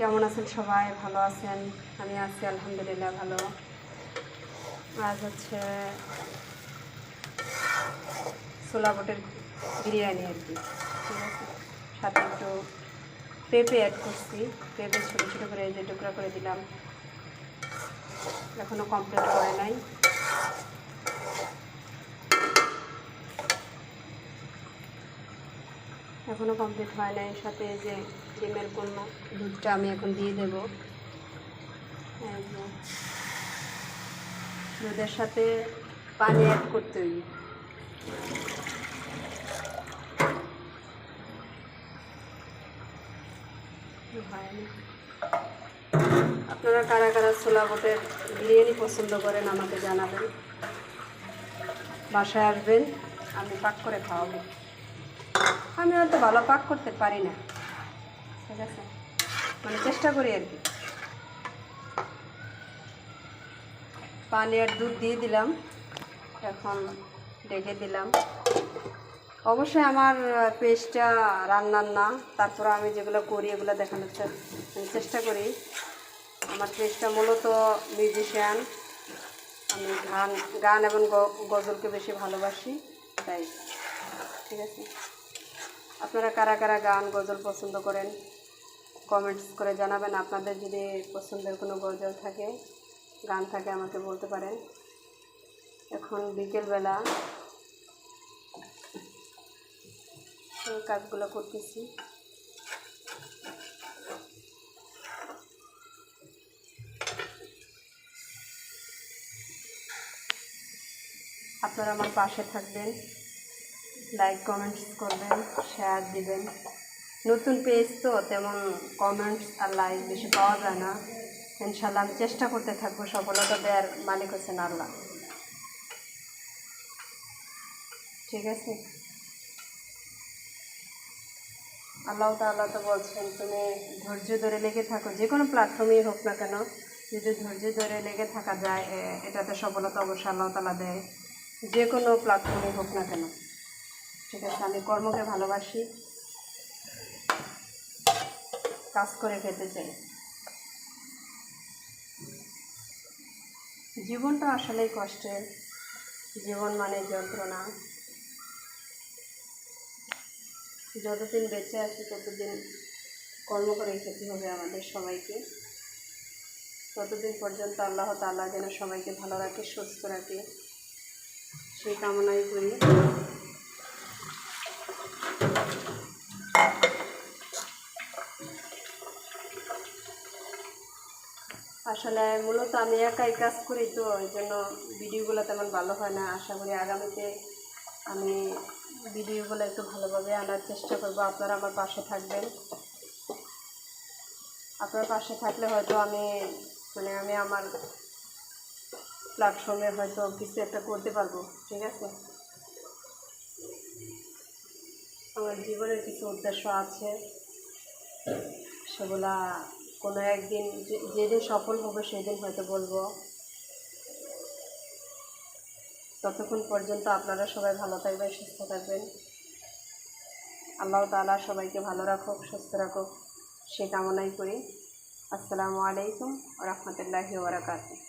কেমন আছেন সবাই? ভালো আছেন? আমি আছি, আলহামদুলিল্লাহ, ভালো। আজ হচ্ছে ছোলা বুটের বিরিয়ানি আর কি। ঠিক আছে? সাথে একটু পেঁপে অ্যাড করছি। পেঁপে ছোটো ছোটো করে এই যে টুকরা করে দিলাম। এখনও কমপ্লিট হয় নাই। এখনও কমপ্লিট হয় নাই, সাথে যে ডিমের পণ্য, দুধটা আমি এখন দিয়ে দেব। দুধের সাথে পানি অ্যাড করতে হইবে। আপনারা কারা কারা ছোলা বুটের বিরিয়ানি পছন্দ করেন আমাকে জানাবেন। বাসায় আসবেন, আমি পাক করে খাওয়াবো। আমি হয়তো ভালো পাক করতে পারি না। ঠিক আছে? মানে চেষ্টা করি আর কি। পানি আর দুধ দিয়ে দিলাম। এখন ডেকে দিলাম। অবশ্যই আমার পেস্টটা রান্নার না। তারপর আমি যেগুলো করি, এগুলো দেখানোর চে- চেষ্টা করি। আমার পেস্টটা মূলত মিউজিশিয়ান। আমি গান গান এবং গজলকে বেশি ভালোবাসি, তাই। ঠিক আছে? আপনারা কারা কারা গান, গজল পছন্দ করেন কমেন্টস করে জানাবেন। আপনাদের যদি পছন্দের কোনো গজল থাকে, গান থাকে, আমাকে বলতে পারেন। এখন বিকেলবেলা কাজগুলো করতেছি। আপনারা আমার পাশে থাকবেন। লাইক কমেন্টস করবেন শেয়ার দিবেন। নতুন পেজ তো, তেমন কমেন্টস আর লাইক বেশি পাওয়া যায় না। ইনশাল্লাহ আমি চেষ্টা করতে থাকব সফলতা দেওয়ার মালিক হচ্ছেন আল্লাহ। ঠিক আছে? আল্লাহ তাআলা তো বলছেন, তুমি ধৈর্য ধরে লেগে থাকো। যে কোনো প্ল্যাটফর্মেই হোক না কেন, যদি ধৈর্য ধরে লেগে থাকা যায় এটাতে সফলতা অবশ্যই আল্লাহ তালা দেয়। যে কোনো প্ল্যাটফর্মে হোক না কেন। ঠিক আছে, আমি কর্মকে ভালোবাসি। কাজ করে খেতে চাই। জীবনটা আসলেই কষ্টের। জীবন মানে যন্ত্রণা। যতদিন বেঁচে আছি, ততদিন কর্ম করে খেতে হবে আমাদের সবাইকে। ততদিন পর্যন্ত আল্লাহ তাআলা যেন সবাইকে ভালো রাখে, সুস্থ রাখে। সেই কামনাই করি। আসলে মূলত আমি একাই কাজ করি তো, ওই জন্য ভিডিওগুলো তেমন ভালো হয় না। আশা করি আগামীতে আমি ভিডিওগুলো একটু ভালোভাবে আনার চেষ্টা করব। আপনারা আমার পাশে থাকবেন। আপনার পাশে থাকলে হয়তো আমি মানে আমি আমার প্ল্যাটফর্মে হয়তো কিছু একটা করতে পারব, ঠিক আছে? আমার জীবনের কিছু উদ্দেশ্য আছে। সেগুলা কোনো একদিন যে- যেদিন সফল হবে সেদিন হয়তো বলব। ততক্ষণ পর্যন্ত আপনারা সবাই ভালো থাকবেন, সুস্থ থাকবেন। আল্লাহ তালা সবাইকে ভালো রাখুক, সুস্থ রাখুক। সে কামনাই করি। আসসালামু আলাইকুম রহমতুল্লাহি ওবরাকাতুহ